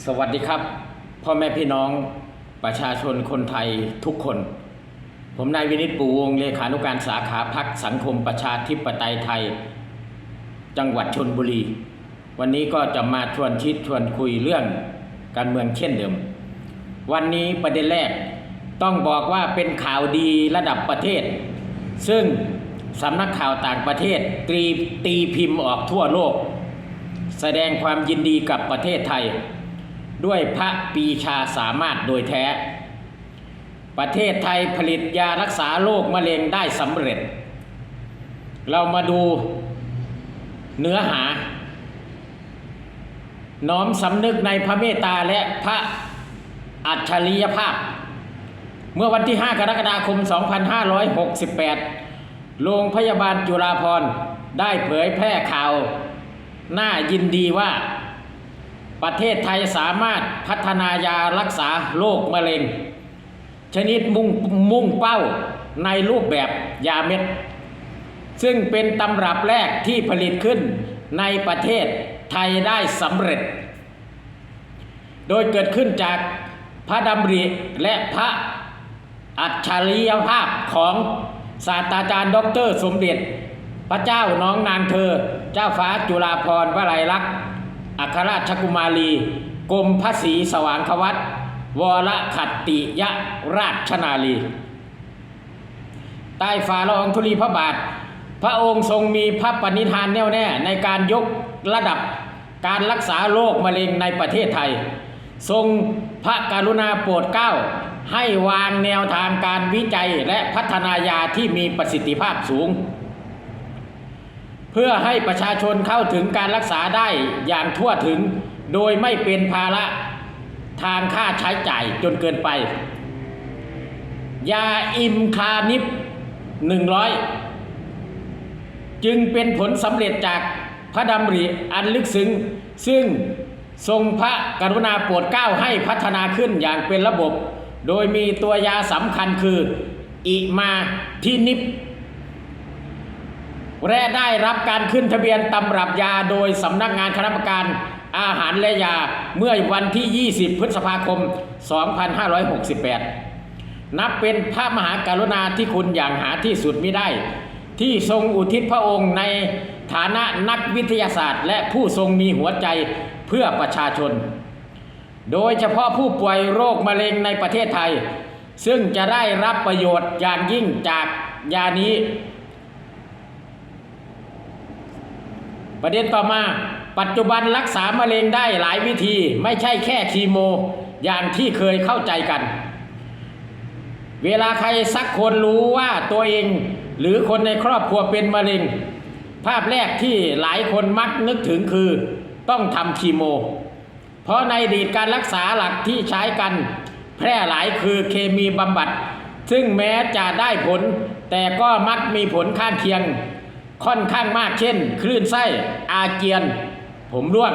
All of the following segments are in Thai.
สวัสดีครับ พ่อแม่พี่น้องประชาชนคนไทยทุกคน ผมนายวินิตปูวงเลขานุการสาขาพักสังคมประชาธิปไตยไทย จังหวัดชนบุรี วันนี้ก็จะมาชวนคิดชวนคุยเรื่องการเมืองเช่นเดิม วันนี้ประเด็นแรกต้องบอกว่าเป็นข่าวดีระดับประเทศ ซึ่งสำนักข่าวต่างประเทศตรีตีพิมพ์ออกทั่วโลก แสดงความยินดีกับประเทศไทย ด้วยพระปีชาสามารถโดยแท้ ประเทศไทยผลิตยารักษาโรคมะเร็งได้สำเร็จ เรามาดูเนื้อหา น้อมสำนึกในพระเมตตาและพระอัจฉริยภาพ เมื่อวันที่ 5 กรกฎาคม 2568 โรงพยาบาลจุฬาภรณ์ได้เผยแพร่ข่าว น่ายินดีว่า ประเทศไทยสามารถพัฒนายารักษาโรคมะเร็ง ชนิดมุ่งมุ่งเป้าในรูปแบบยาเม็ด ซึ่งเป็นตำรับแรกที่ผลิตขึ้นในประเทศไทยได้สำเร็จ โดยเกิดขึ้นจากพระดำริและพระอัจฉริยภาพของศาสตราจารย์ดอกเตอรสมเด็จ พระเจ้าน้องนางเธอ เจ้าฟ้าจุฬาภรณ์วลัยลักษณ์ อัครราชกุมารี กรมพระศรีสว่างควัตวรขัตติยราชนาลี ใต้ฝ่าละอองธุลีพระบาท พระองค์ทรงมีพระปณิธานแน่วแน่ในการยกระดับการรักษาโรคมะเร็งในประเทศไทย ทรงพระกรุณาโปรดเกล้าให้วางแนวทางการวิจัยและพัฒนายาที่มีประสิทธิภาพสูง เพื่อให้ประชาชนเข้าถึงการรักษาได้อย่างทั่วถึง โดยไม่เป็นภาระทางค่าใช้จ่ายจนเกินไป ยาอิมคานิป100 จึงเป็นผลสำเร็จจากพระดำริอันลึกซึ้งซึ่งทรงพระกรุณาโปรดเกล้าให้พัฒนาขึ้นอย่างเป็นระบบ โดยมีตัวยาสำคัญคือ อิมาทินิป และได้รับการขึ้นทะเบียนตำรับยาโดยสำนักงานคณะกรรมการอาหารและยาเมื่อวันที่ 20 พฤษภาคม 2568 นับเป็นพระมหากรุณาธิคุณอย่างหาที่สุดมิได้ ที่ทรงอุทิศพระองค์ในฐานะนักวิทยาศาสตร์ และผู้ทรงมีหัวใจเพื่อประชาชน โดยเฉพาะผู้ป่วยโรคมะเร็งในประเทศไทย ซึ่งจะได้รับประโยชน์อย่างยิ่งจากยานี้ ประเด็นต่อมา ปัจจุบันรักษามะเร็งได้หลายวิธี ไม่ใช่แค่คีโม อย่างที่เคยเข้าใจกัน เวลาใครสักคนรู้ว่าตัวเอง หรือคนในครอบครัวเป็นมะเร็ง ภาพแรกที่หลายคนมักนึกถึงคือ ต้องทำคีโม เพราะในอดีตการรักษาหลักที่ใช้กัน แพร่หลายคือเคมีบำบัดซึ่งแม้จะได้ผล แต่ก็มักมีผลข้างเคียง ค่อนข้างมากเช่น คลื่นไส้อาเจียน ผมร่วง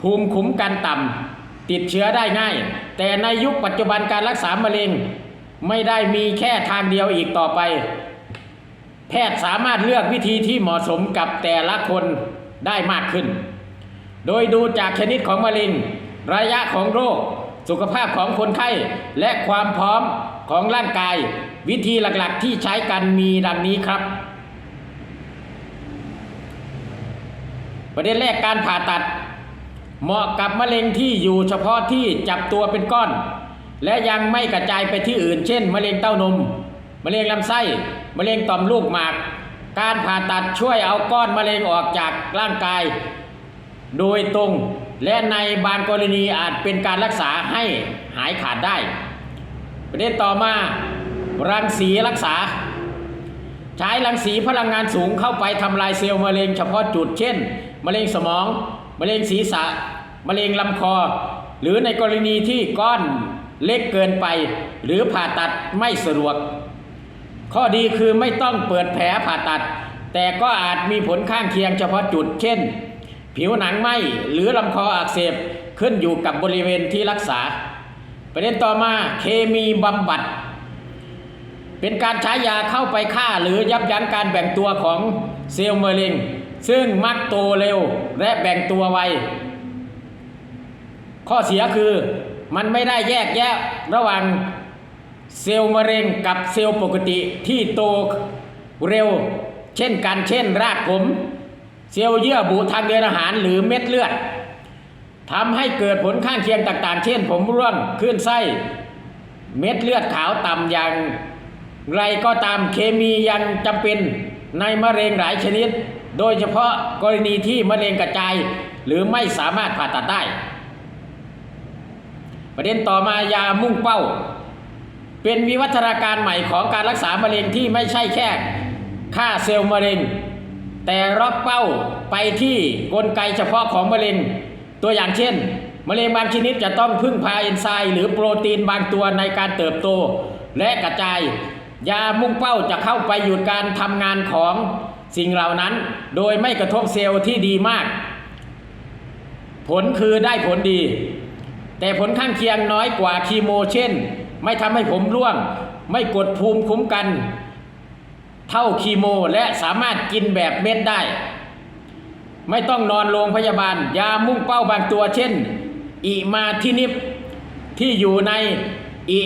ภูมิคุ้มกันต่ำติดเชื้อได้ง่าย แต่ในยุคปัจจุบันการรักษามะเร็ง ไม่ได้มีแค่ทางเดียวอีกต่อไป แพทย์สามารถเลือกวิธีที่เหมาะสมกับแต่ละคนได้มากขึ้น โดยดูจากชนิดของมะเร็ง ระยะของโรค สุขภาพของคนไข้ และความพร้อมของร่างกาย วิธีหลักๆที่ใช้กันมีดังนี้ครับ ประเด็นแรกการผ่าตัด เหมาะกับมะเร็งที่อยู่เฉพาะที่จับตัวเป็นก้อน และยังไม่กระจายไปที่อื่น เช่น มะเร็งเต้านม มะเร็งลำไส้ มะเร็งต่อมลูกหมาก การผ่าตัดช่วยเอาก้อนมะเร็งออกจากร่างกาย โดยตรง และในบางกรณีอาจเป็นการรักษาให้หายขาดได้ ประเด็นต่อมารังสีรักษา ใช้รังสีพลังงานสูงเข้าไปทำลายเซลล์มะเร็งเฉพาะจุดเช่น มะเร็งสมอง มะเร็งศีรษะ มะเร็งลำคอ หรือในกรณีที่ก้อนเล็กเกินไป หรือผ่าตัดไม่สะดวก ข้อดีคือไม่ต้องเปิดแผลผ่าตัด แต่ก็อาจมีผลข้างเคียงเฉพาะจุด เช่น ผิวหนังไหมหรือลำคออักเสบขึ้นอยู่กับบริเวณที่รักษา ประเด็นต่อมาเคมีบำบัด เป็นการใช้ยาเข้าไปฆ่าหรือยับยั้งการแบ่งตัวของเซลล์มะเร็ง ซึ่งมักโตเร็วและแบ่งตัวไว ข้อเสียคือมันไม่ได้แยกแยะระหว่างเซลล์มะเร็งกับเซลล์ปกติที่โตเร็ว เช่นกันเช่นรากผม เซลล์เยื่อบุทางเดินอาหารหรือเม็ดเลือดทำให้เกิดผลข้างเคียงต่างๆ เช่นผมร่วงคลื่นไส้ เม็ดเลือดขาวต่ำอย่างไรก็ตามเคมียังจำเป็นในมะเร็งหลายชนิด โดยเฉพาะกรณีที่มะเร็งกระจายหรือไม่สามารถผ่าตัดได้ ประเด็นต่อมายามุ่งเป้า เป็นวิวัฒนาการใหม่ของการรักษามะเร็งที่ไม่ใช่แค่ฆ่าเซลล์มะเร็ง แต่รับเป้าไปที่กลไกเฉพาะของมะเร็ง ตัวอย่างเช่นมะเร็งบางชนิดจะต้องพึ่งพาเอนไซม์หรือโปรตีนบางตัวในการเติบโตและกระจาย ยามุ่งเป้าจะเข้าไปหยุดการทำงานของ สิ่งเหล่านั้นโดยไม่กระทบเซลล์ที่ดีมาก ผลคือได้ผลดี แต่ผลข้างเคียงน้อยกว่าคีโมเช่น ไม่ทำให้ผมร่วง ไม่กดภูมิคุ้มกัน เท่าคีโมและสามารถกินแบบเม็ดได้ ไม่ต้องนอนโรงพยาบาล ยามุ่งเป้าบางตัวเช่น อิมาทินิปที่อยู่ในอิ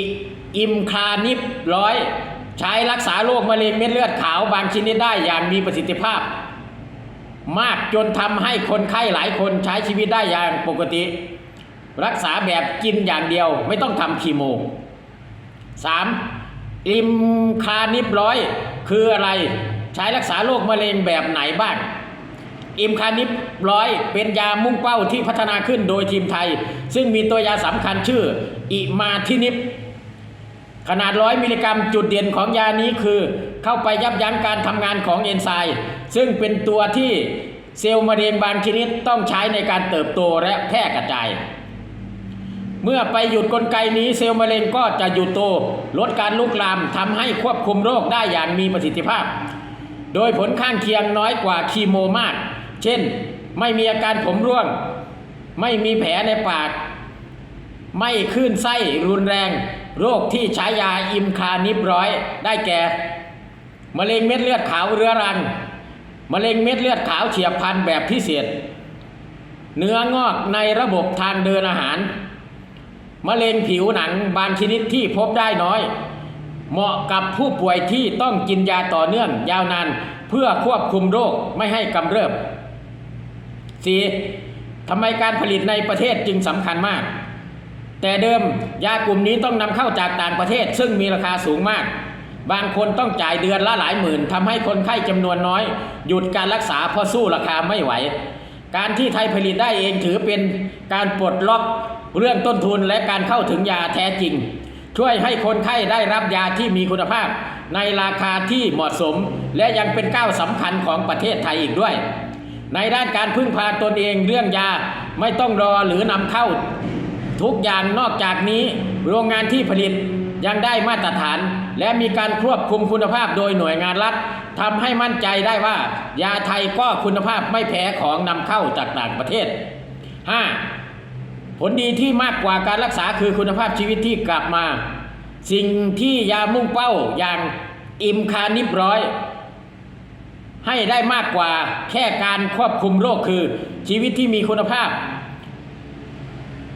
อิมคานิปร้อย ใช้รักษาโรคมะเร็งเม็ดเลือดขาวบางชนิดได้อย่างมีประสิทธิภาพ มากจนทำให้คนไข้หลายคนใช้ชีวิตได้อย่างปกติ รักษาแบบกินอย่างเดียวไม่ต้องทำคีโม 3. อิมคานิปร้อยคืออะไรใช้รักษาโรคมะเร็งแบบไหนบ้าง อิมคานิปร้อยเป็นยามุ่งเป้าที่พัฒนาขึ้นโดยทีมไทย ซึ่งมีตัวยาสำคัญชื่อ อิมาทินิป ขนาดร้อยมิลลิกรัมจุดเด่นของยานี้คือ เข้าไปยับยั้งการทำงานของเอนไซม์ซึ่งเป็นตัวที่เซลล์มะเร็งบางชนิดต้องใช้ในการเติบโตและแพร่กระจาย เมื่อไปหยุดกลไกนี้เซลล์มะเร็งก็จะหยุดโต ลดการลุกลามทำให้ควบคุมโรคได้อย่างมีประสิทธิภาพ โดยผลข้างเคียงน้อยกว่าคีโมมาก เช่น ไม่มีอาการผมร่วง ไม่มีแผลในปาก ไม่คลื่นไส้รุนแรง โรคที่ใช้ยาอิมคานิบร้อยได้แก่ มะเร็งเม็ดเลือดขาวเรื้อรัง มะเร็งเม็ดเลือดขาวเฉียบพลันแบบพิเศษ เนื้องอกในระบบทางเดินอาหาร มะเร็งผิวหนังบางชนิดที่พบได้น้อย เหมาะกับผู้ป่วยที่ต้องกินยาต่อเนื่องยาวนานเพื่อควบคุมโรคไม่ให้กำเริบ 4. ทำไมการผลิตในประเทศจึงสำคัญมาก แต่เดิมยากลุ่มนี้ต้องนำเข้าจากต่างประเทศ ซึ่งมีราคาสูงมาก บางคนต้องจ่ายเดือนละหลายหมื่นทำให้คนไข้จำนวนน้อย หยุดการรักษาเพราะสู้ราคาไม่ไหว การที่ไทยผลิตได้เองถือเป็นการปลดล็อกเรื่องต้นทุนและการเข้าถึงยาแท้จริง ช่วยให้คนไข้ได้รับยาที่มีคุณภาพ ในราคาที่เหมาะสม และยังเป็นก้าวสำคัญของประเทศไทยอีกด้วย ในด้านการพึ่งพาตนเองเรื่องยาไม่ต้องรอหรือนำเข้า ทุกอย่างนอกจากนี้โรงงานที่ผลิตยังได้มาตรฐาน และมีการควบคุมคุณภาพโดยหน่วยงานรัฐทำให้มั่นใจได้ว่า ยาไทยก็คุณภาพไม่แพ้ของนำเข้าจากต่างประเทศ 5. ผลดีที่มากกว่าการรักษาคือคุณภาพชีวิตที่กลับมา สิ่งที่ยามุ่งเป้าอย่างอิมคานิบร้อย ให้ได้มากกว่าแค่การควบคุมโรคคือชีวิตที่มีคุณภาพ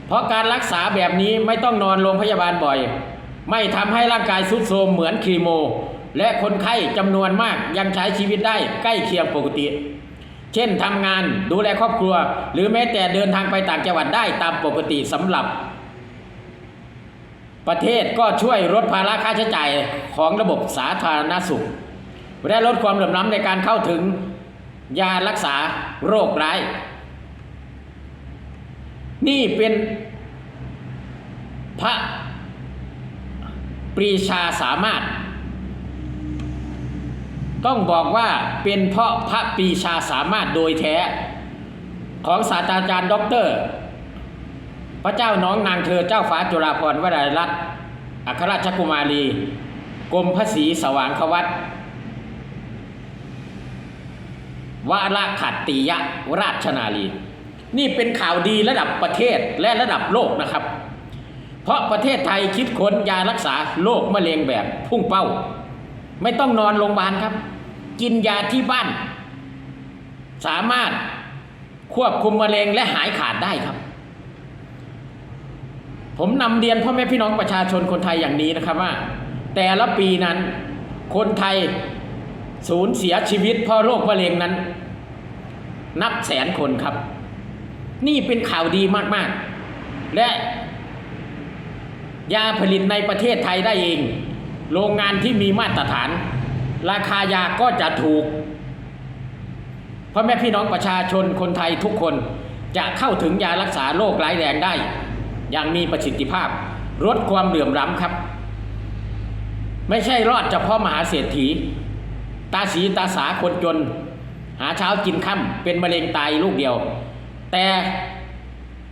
เพราะการรักษาแบบนี้ไม่ต้องนอนโรงพยาบาลบ่อย ไม่ทำให้ร่างกายทรุดโทรมเหมือนคีโม และคนไข้จำนวนมากยังใช้ชีวิตได้ใกล้เคียงปกติ เช่นทำงานดูแลครอบครัว หรือแม้แต่เดินทางไปต่างจังหวัดได้ตามปกติสำหรับ ประเทศก็ช่วยลดภาระค่าใช้จ่ายของระบบสาธารณสุข และลดความเหลื่อมล้ำในการเข้าถึงยารักษาโรคร้าย นี่เป็นพระปรีชาสามารถ ต้องบอกว่าเป็นเพราะพระปรีชาสามารถโดยแท้ ของศาสตราจารย์ด็อกเตอร์ พระเจ้าน้องนางเธอเจ้าฟ้าจุฬาภรณ์วรารัตน์อัครราชกุมารี กรมพระศรีสว่างควัตวราขัตติยราชนาลี นี่เป็นข่าวดีระดับประเทศและระดับโลกนะครับ เพราะประเทศไทยคิดค้นยารักษาโรคมะเร็งแบบพุ่งเป้า ไม่ต้องนอนโรงพยาบาลครับ กินยาที่บ้าน สามารถควบคุมมะเร็งและหายขาดได้ครับ ผมนำเรียนพ่อแม่พี่น้องประชาชนคนไทยอย่างนี้นะครับว่า แต่ละปีนั้นคนไทยสูญเสียชีวิตเพราะโรคมะเร็งนั้น นับแสนคนครับ นี่เป็นข่าวดีมากๆ และยาผลิตในประเทศไทยได้เอง โรงงานที่มีมาตรฐาน ราคายาก็จะถูกพ่อแม่พี่น้องประชาชนคนไทยทุกคนจะเข้าถึงยารักษาโรคร้ายแรงได้ อย่างมีประสิทธิภาพลดความเหลื่อมล้ำครับ ไม่ใช่รอดเฉพาะมหาเศรษฐี ตาสีตาสาคนจน หาเช้ากินค่ำเป็นมะเร็งตายลูกเดียว แต่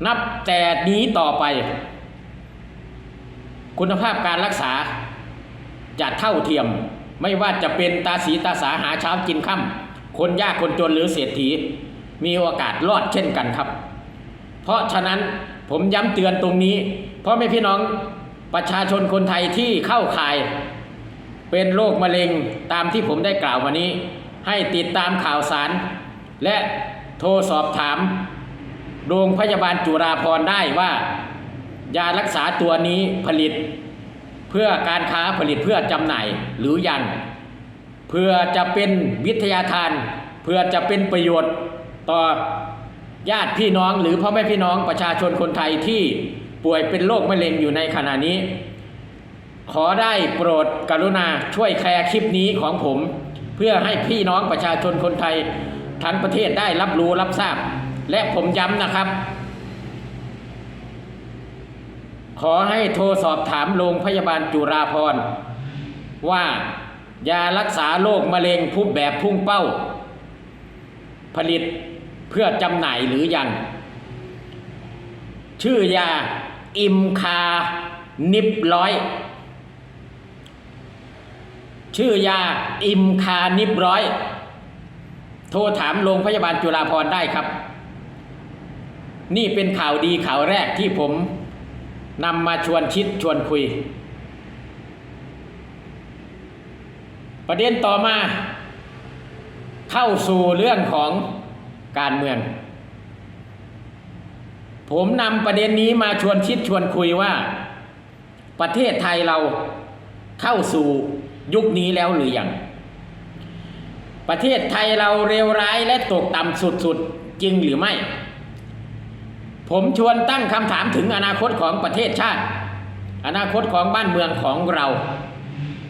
นับแต่นี้ต่อไป คุณภาพการรักษาจะเท่าเทียม ไม่ว่าจะเป็นตาสีตาสาหาเช้ากินค่ำคนยากคนจนหรือเศรษฐี มีโอกาสรอดเช่นกันครับ เพราะฉะนั้นผมย้ำเตือนตรงนี้เพราะไม่พี่น้องประชาชนคนไทยที่เข้าข่าย เป็นโรคมะเร็งตามที่ผมได้กล่าวมานี้ ให้ติดตามข่าวสาร และโทรสอบถาม โรงพยาบาลจุฬาภรณ์ได้ว่า ยารักษาตัวนี้ผลิต เพื่อการค้าผลิตเพื่อจำหน่ายหรือยังเพื่อจะเป็นวิทยาทาน เพื่อจะเป็นประโยชน์ต่อญาติพี่น้องหรือพ่อแม่พี่น้องประชาชนคนไทยที่ป่วยเป็นโรคมะเร็งอยู่ในขณะนี้ ขอได้โปรดกรุณาช่วยแชร์คลิปนี้ของผม เพื่อให้พี่น้องประชาชนคนไทยทั้งประเทศได้รับรู้รับทราบ และผมย้ำนะครับ ขอให้โทรสอบถามโรงพยาบาลจุฬาภรว่ายารักษาโรคมะเร็งพุ่แบบพุ่งเป้า ผลิตเพื่อจำหน่ายหรือยัง ชื่อยาอิมคานิบร้อย ชื่อยาอิมคานิบร้อย โทรถามโรงพยาบาลจุฬาภรได้ครับ นี่เป็นข่าวดีข่าวแรกที่ผมนำมาชวนคิดชวนคุย ประเด็นต่อมา เข้าสู่เรื่องของการเมือง ผมนำประเด็นนี้มาชวนคิดชวนคุยว่า ประเทศไทยเราเข้าสู่ยุคนี้แล้วหรือยังประเทศไทยเราเร็วร้ายและตกต่ำสุดๆ จริงหรือไม่ ผมชวนตั้งคำถามถึงอนาคตของประเทศชาติ อนาคตของบ้านเมืองของเรา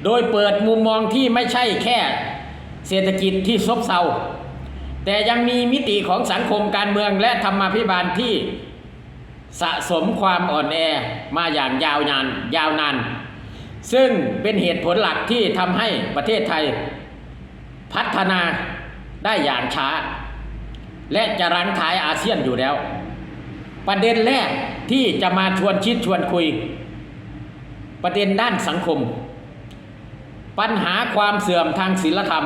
โดยเปิดมุมมองที่ไม่ใช่แค่เศรษฐกิจที่ซบเซาแต่ยังมีมิติของสังคมการเมืองและธรรมาภิบาลที่สะสมความอ่อนแอมาอย่างยาวนานยาวนาน ซึ่งเป็นเหตุผลหลักที่ทำให้ประเทศไทย พัฒนาได้อย่างช้า และจะรั้งท้ายอาเซียนอยู่แล้ว ประเด็นแรกที่จะมาชวนคิดชวนคุย ประเด็นด้านสังคม ปัญหาความเสื่อมทางศีลธรรม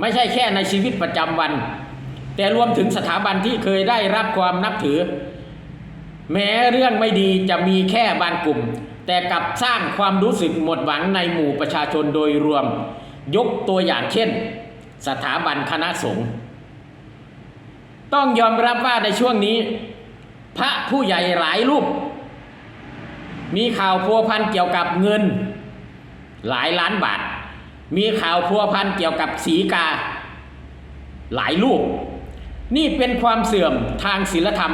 ไม่ใช่แค่ในชีวิตประจำวัน แต่รวมถึงสถาบันที่เคยได้รับความนับถือ แม้เรื่องไม่ดีจะมีแค่บางกลุ่ม แต่กลับสร้างความรู้สึกหมดหวังในหมู่ประชาชนโดยรวม ยกตัวอย่างเช่น สถาบันคณะสงฆ์ต้องยอมรับว่าในช่วงนี้ พระผู้ใหญ่หลายรูป มีข่าวพัวพันเกี่ยวกับเงิน หลายล้านบาท มีข่าวพัวพันเกี่ยวกับสีกา หลายรูป นี่เป็นความเสื่อมทางศีลธรรม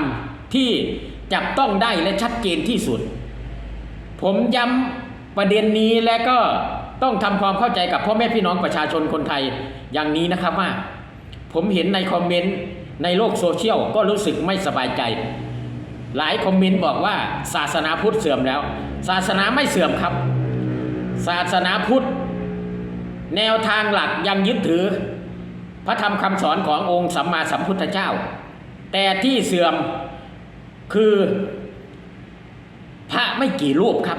ที่จับต้องได้และชัดเจนที่สุด ผมย้ำประเด็นนี้และก็ต้องทำความเข้าใจกับพ่อแม่พี่น้องประชาชนคนไทยอย่างนี้นะครับว่า ผมเห็นในคอมเมนต์ในโลกโซเชียลก็รู้สึกไม่สบายใจ หลายคอมเมนต์บอกว่าศาสนาพุทธเสื่อมแล้ว ศาสนาไม่เสื่อมครับ ศาสนาพุทธ แนวทางหลักยังยึดถือ พระธรรมคำสอนขององค์สัมมาสัมพุทธเจ้า แต่ที่เสื่อมคือ พระไม่กี่รูปครับ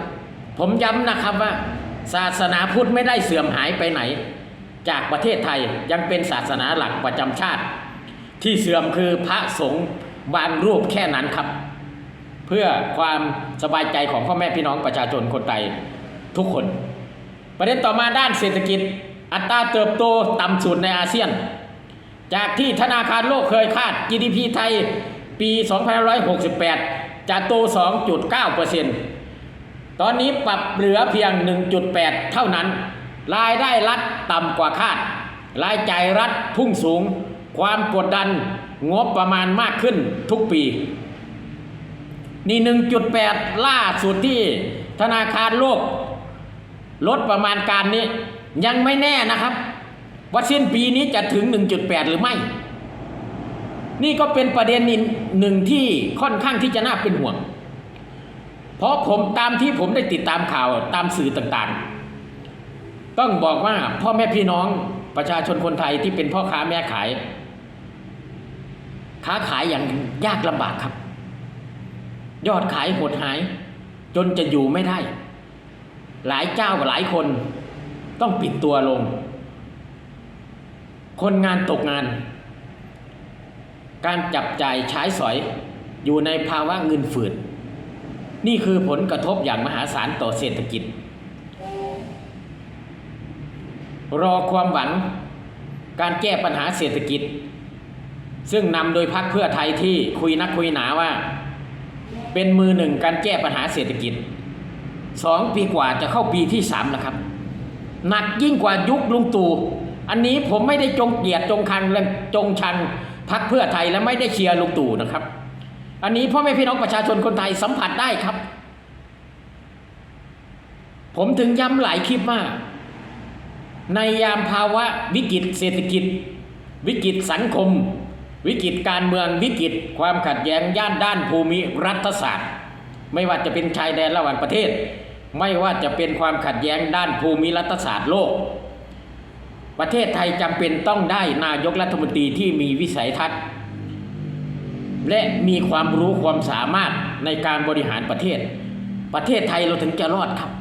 ผมย้ำนะครับว่า ศาสนาพุทธไม่ได้เสื่อมหายไปไหน จากประเทศไทยยังเป็นศาสนาหลักประจำชาติ ที่เสื่อมคือพระสงฆ์บางรูปแค่นั้นครับ เพื่อความสบายใจของพ่อแม่พี่น้องประชาชนคนไทยทุกคน ประเด็นต่อมาด้านเศรษฐกิจ อัตราเติบโตต่ำสุดในอาเซียน จากที่ธนาคารโลกเคยคาด GDP ไทยปี 2568 จะโต 2.9%ตอนนี้ปรับเหลือเพียง 1.8 เท่านั้น รายได้รัฐต่ำกว่าคาด รายจ่ายรัฐพุ่งสูง ความกดดันงบประมาณมากขึ้นทุกปี นี่ 1.8 ล่าสุดที่ธนาคารโลก ลดประมาณการนี้ ยังไม่แน่นะครับ ว่าสิ้นปีนี้จะถึง 1.8 หรือไม่ นี่ก็เป็นประเด็นหนึ่งที่ค่อนข้างที่จะน่าเป็นห่วง เพราะผมตามที่ผมได้ติดตามข่าวตามสื่อต่างๆ ต้องบอกว่าพ่อแม่พี่น้องประชาชนคนไทยที่เป็นพ่อค้าแม่ขาย ค้าขายอย่างยากลำบากครับ ยอดขายหดหาย จนจะอยู่ไม่ได้ หลายเจ้าหลายคน ต้องปิดตัวลง คนงานตกงาน การจับจ่ายใช้สอยอยู่ในภาวะเงินฝืดนี่คือผลกระทบอย่างมหาศาลต่อเศรษฐกิจ รอความหวังการแก้ปัญหาเศรษฐกิจ ซึ่งนำโดยพรรคเพื่อไทยที่คุยนักคุยหนาว่า เป็นมือหนึ่งการแก้ปัญหาเศรษฐกิจสองปีกว่าจะเข้าปีที่สามแล้วครับ หนักยิ่งกว่ายุคลุงตู่อันนี้ผมไม่ได้จงเกลียดจงคังและจงชังพักเพื่อไทยและไม่ได้เชียร์ลุงตู่นะครับ อันนี้พ่อแม่พี่น้องประชาชนคนไทยสัมผัสได้ครับ ผมถึงย้ำหลายคลิปว่าในยามภาวะวิกฤตเศรษฐกิจ วิกฤตสังคม วิกฤตการเมืองวิกฤตความขัดแย้งย่านด้านภูมิรัฐศาสตร์ ไม่ว่าจะเป็นชายแดนระหว่างประเทศ ไม่ว่าจะเป็นความขัดแย้งด้านภูมิรัฐศาสตร์โลก ประเทศไทยจำเป็นต้องได้นายกรัฐมนตรีที่มีวิสัยทัศน์ และมีความรู้ความสามารถในการบริหารประเทศ ประเทศไทยเราถึงจะรอดครับ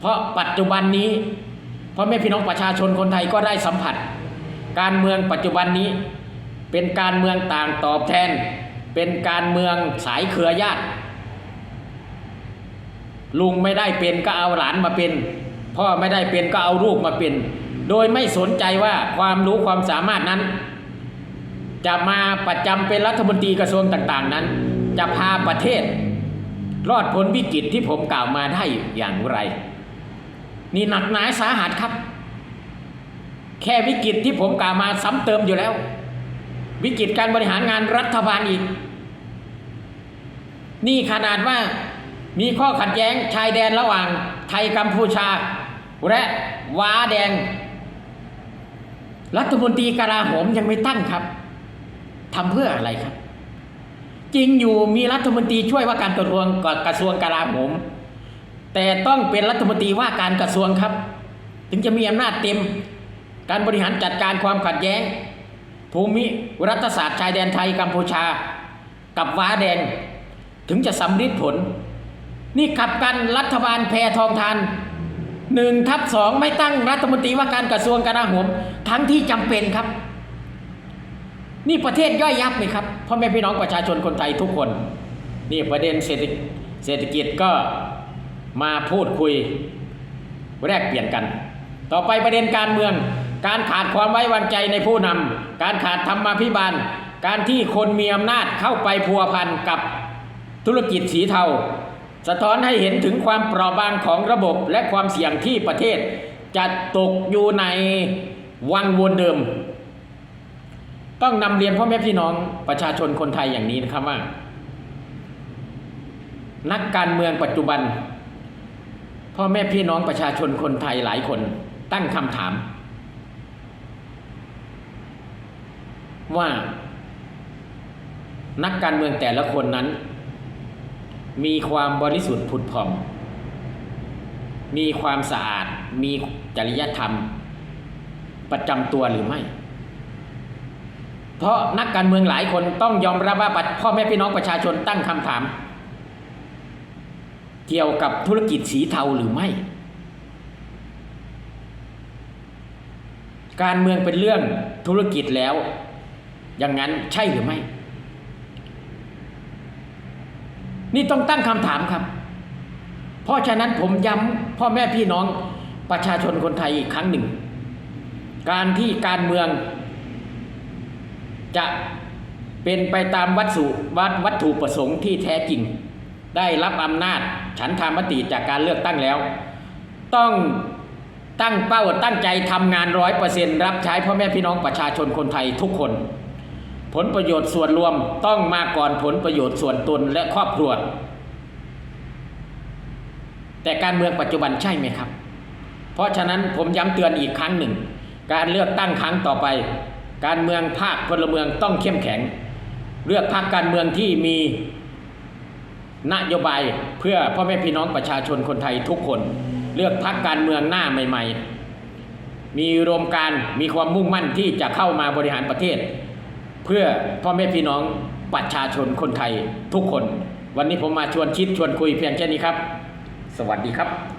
เพราะปัจจุบันนี้พ่อแม่พี่น้องประชาชนคนไทยก็ได้สัมผัส การเมืองปัจจุบันนี้ เป็นการเมืองต่างตอบแทน เป็นการเมืองสายเครือญาติ ลุงไม่ได้เป็นก็เอาหลานมาเป็น พ่อไม่ได้เป็นก็เอาลูกมาเป็น โดยไม่สนใจว่าความรู้ความสามารถนั้น จะมาประจำเป็นรัฐมนตรีกระทรวงต่าง ๆ นั้น จะพาประเทศ รอดพ้นวิกฤตที่ผมกล่าวมาได้อย่างไร นี่หนักหนาสาหัสครับ แค่วิกฤตที่ผมกล่าวมาซ้ำเติมอยู่แล้ว วิกฤตการบริหารงานรัฐบาลอีก นี่ขนาดว่ามีข้อขัดแย้งชายแดนระหว่างไทยกัมพูชา และว้าแดง รัฐมนตรีกลาโหมยังไม่ตั้งครับทำเพื่ออะไรครับ จริงอยู่มีรัฐมนตรีช่วยว่าการกระทรวงกระทรวงกลาโหม แต่ต้องเป็นรัฐมนตรีว่าการกระทรวงครับ ถึงจะมีอำนาจเต็ม การบริหารจัดการความขัดแย้ง ภูมิรัฐศาสตร์ชายแดนไทยกัมพูชา กับว้าแดง ถึงจะสำฤทธิ์ผล นี่ขับกันรัฐบาลแพทองทานหนึ่งทับสองไม่ตั้งรัฐมนตรีว่าการกระทรวงกลาโหมทั้งที่จำเป็นครับ นี่ประเทศย่อยยับไหมครับพ่อแม่พี่น้องประชาชนคนไทยทุกคน นี่ประเด็นเศรษฐเศรษฐกิจก็มาพูดคุยแลกเปลี่ยนกัน ต่อไปประเด็นการเมือง การขาดความไว้วางใจในผู้นำการขาดธรรมาภิบาล การที่คนมีอำนาจเข้าไปพัวพันกับธุรกิจสีเทา สะท้อนให้เห็นถึงความเปราะบางของระบบและความเสี่ยงที่ประเทศ จะตกอยู่ในวังวนเดิม ต้องนำเรียนพ่อแม่พี่น้องประชาชนคนไทยอย่างนี้นะครับว่า นักการเมืองปัจจุบัน พ่อแม่พี่น้องประชาชนคนไทยหลายคนตั้งคำถาม ว่านักการเมืองแต่ละคนนั้น มีความบริสุทธิ์ผุดผ่อง มีความสะอาด มีจริยธรรม ประจำตัวหรือไม่ เพราะนักการเมืองหลายคนต้องยอมรับว่าพ่อแม่พี่น้องประชาชนตั้งคำถาม เกี่ยวกับธุรกิจสีเทาหรือไม่ การเมืองเป็นเรื่องธุรกิจแล้ว อย่างนั้นใช่หรือไม่ นี่ต้องตั้งคำถามครับ เพราะฉะนั้นผมย้ำพ่อแม่พี่น้องประชาชนคนไทยอีกครั้งหนึ่ง การที่การเมือง จะเป็นไปตามวัตถุวัตวัตถุประสงค์ที่แท้จริง ได้รับอำนาจฉันทามติจากการเลือกตั้งแล้ว ต้องตั้งเป้าตั้งใจทำงานร้อยเปอร์เซ็นต์รับใช้พ่อแม่พี่น้องประชาชนคนไทยทุกคน ผลประโยชน์ส่วนรวมต้องมาก่อนผลประโยชน์ส่วนตนและครอบครัว แต่การเมืองปัจจุบันใช่ไหมครับ เพราะฉะนั้นผมย้ำเตือนอีกครั้งหนึ่ง การเลือกตั้งครั้งต่อไป การเมืองภาคพลเมืองต้องเข้มแข็ง เลือกพรรคการเมืองที่มีนโยบายเพื่อพ่อแม่พี่น้องประชาชนคนไทยทุกคน เลือกพรรคการเมืองหน้าใหม่ ๆ มีรวมการมีความมุ่งมั่นที่จะเข้ามาบริหารประเทศ เพื่อพ่อแม่พี่น้องประชาชนคนไทยทุกคน วันนี้ผมมาชวนคิดชวนคุยเพียงแค่นี้ครับ สวัสดีครับ